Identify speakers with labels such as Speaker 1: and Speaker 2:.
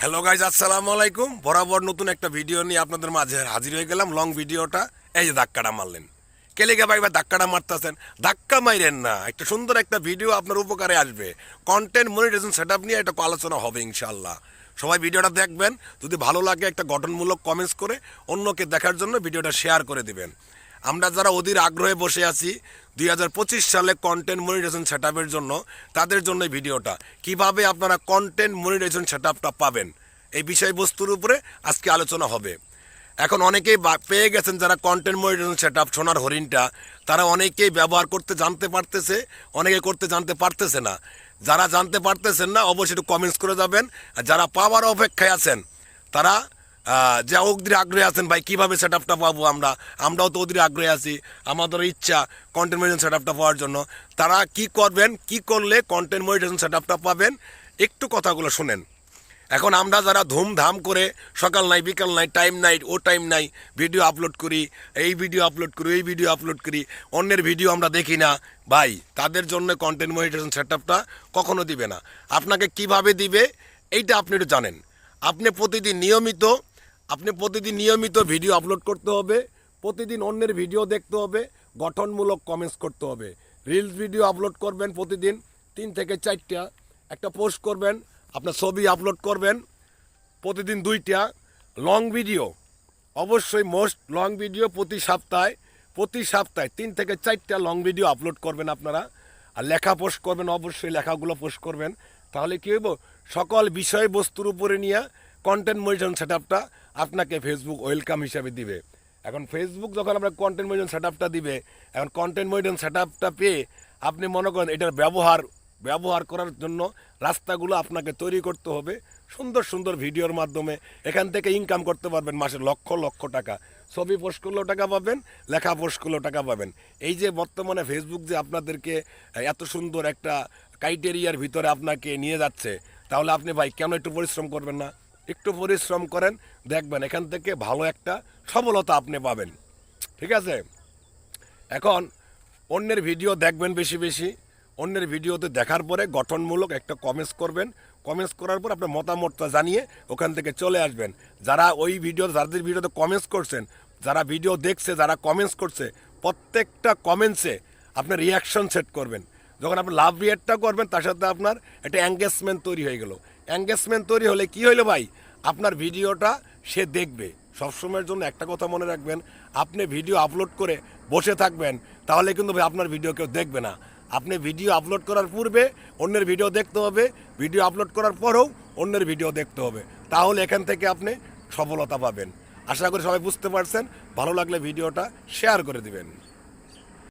Speaker 1: Hello guys আসসালামু আলাইকুম। বরাবর নতুন একটা ভিডিও নিয়ে আপনাদের মাঝে হাজির হয়ে গেলাম। লং ভিডিওটা এই যে ধাক্কাটা মারলেন। কেলেগে ভাই ধাক্কাটা মারতেছেন? ধাক্কা মাইরেন না। একটা সুন্দর একটা ভিডিও আপনার উপকারে আসবে। কন্টেন্ট মনিটাইজেশন সেট আপ নিয়ে একটা আলোচনা হবে ইনশাল্লাহ সবাই ভিডিওটা দেখবেন। যদি ভালো লাগে একটা গঠনমূলক কমেন্টস করে অন্যকে দেখার জন্য ভিডিওটা শেয়ার করে দিবেন। আমরা যারা অধীর আগ্রহে বসে আছি, দুই হাজার পঁচিশ সালে কন্টেন্ট মনিটাইজেশন সেট জন্য, তাদের জন্য ভিডিওটা। কীভাবে আপনারা কন্টেন্ট মনিটাইজেশন সেট পাবেন? এই বিষয়বস্তুর উপরে আজকে আলোচনা হবে। এখন অনেকেই পেয়ে গেছেন যারা কন্টেন্ট মনিটাইজেশন সেট আপ সোনার হরিণটা, তারা অনেকেই ব্যবহার করতে জানতে পারতেছে, অনেকে করতে জানতে পারতেছে না। যারা জানতে পারতেছেন না, অবশ্যই একটু কমেন্টস করে যাবেন। আর যারা পাওয়ার অপেক্ষায় আছেন, তারা যে অগ্রির আগ্রহে আছেন ভাই, কীভাবে সেট আপটা পাবো আমরা? আমরাও তো ওদের আগ্রহে আছি। আমাদেরও ইচ্ছা কন্টেন্ট মনিটাইজেশন সেট আপটা পাওয়ার জন্য। তারা কি করবেন, কি করলে কন্টেন্ট মনিটাইজেশন সেট আপটা পাবেন, একটু কথাগুলো শুনেন। এখন আমরা যারা ধুমধাম করে সকাল নাই, বিকাল নাই টাইম নাই, ও টাইম নাই ভিডিও আপলোড করি, এই ভিডিও আপলোড করি এই ভিডিও আপলোড করি, অন্যের ভিডিও আমরা দেখি না, ভাই, তাদের জন্য কন্টেন্ট মনিটাইজেশন সেট আপটা কখনো দিবে না। আপনাকে কীভাবে দিবে, এইটা আপনি একটু জানেন। আপনি প্রতিদিন নিয়মিত আপনি প্রতিদিন নিয়মিত ভিডিও আপলোড করতে হবে, প্রতিদিন অন্যের ভিডিও দেখতে হবে, গঠনমূলক কমেন্টস করতে হবে। রিলস ভিডিও আপলোড করবেন প্রতিদিন, তিন থেকে চারটা। একটা পোস্ট করবেন, আপনার ছবি আপলোড করবেন, প্রতিদিন দুইটা। লং ভিডিও অবশ্যই মোস্ট লং ভিডিও প্রতি সপ্তাহে প্রতি সপ্তাহে তিন থেকে চারটা লং ভিডিও আপলোড করবেন আপনারা। আর লেখা পোস্ট করবেন, অবশ্যই লেখাগুলো পোস্ট করবেন। তাহলে কী হইব? সকল বিষয়বস্তুর উপরে নিয়ে কন্টেন্ট মনিটন সেট আপটা আপনাকে ফেসবুক ওয়েলকাম হিসাবে দিবে। এখন ফেসবুক যখন আপনার কন্টেন্ট মনিটন সেট আপটা দিবে, এখন কন্টেন্ট মনিটন সেট আপটা পেয়ে আপনি মনে করেন এটার ব্যবহার ব্যবহার করার জন্য রাস্তাগুলো আপনাকে তৈরি করতে হবে, সুন্দর সুন্দর ভিডিওর মাধ্যমে। এখান থেকে ইনকাম করতে পারবেন মাসে লক্ষ লক্ষ টাকা। ছবি পোস্ট করলেও টাকা পাবেন, লেখা পোস্ট করলেও টাকা পাবেন। এই যে বর্তমানে ফেসবুক যে আপনাদেরকে এত সুন্দর একটা ক্রাইটেরিয়ার ভিতরে আপনাকে নিয়ে যাচ্ছে, তাহলে আপনি ভাই কেন একটু পরিশ্রম করবেন না? একটু পরিশ্রম করেন, দেখবেন এখান থেকে ভালো একটা সফলতা আপনি পাবেন। ঠিক আছে? এখন অন্যের ভিডিও দেখবেন বেশি বেশি, অন্যের ভিডিওতে দেখার পরে গঠনমূলক একটা কমেন্টস করবেন। কমেন্টস করার পর আপনার মতামতটা জানিয়ে ওখান থেকে চলে আসবেন। যারা ওই ভিডিও, যাদের ভিডিওতে কমেন্টস করছেন, যারা ভিডিও দেখছে, যারা কমেন্টস করছে, প্রত্যেকটা কমেন্টসে আপনার রিয়াকশন সেট করবেন। যখন আপনি লাভ রিয়েটটা করবেন, তার সাথে আপনার একটা এঙ্গেজমেন্ট তৈরি হয়ে গেল। এঙ্গেজমেন্ট তৈরি হলে কি হইল ভাই? আপনার ভিডিওটা সে দেখবে। সবসময়ের জন্য একটা কথা মনে রাখবেন, আপনি ভিডিও আপলোড করে বসে থাকবেন, তাহলে কিন্তু ভাই আপনার ভিডিও কেউ দেখবে না। আপনি ভিডিও আপলোড করার পূর্বে অন্যের ভিডিও দেখতে হবে, ভিডিও আপলোড করার পরেও অন্যের ভিডিও দেখতে হবে। তাহলে এখান থেকে আপনি সফলতা পাবেন। আশা করি সবাই বুঝতে পারছেন, ভালো লাগলে ভিডিওটা শেয়ার করে দিবেন।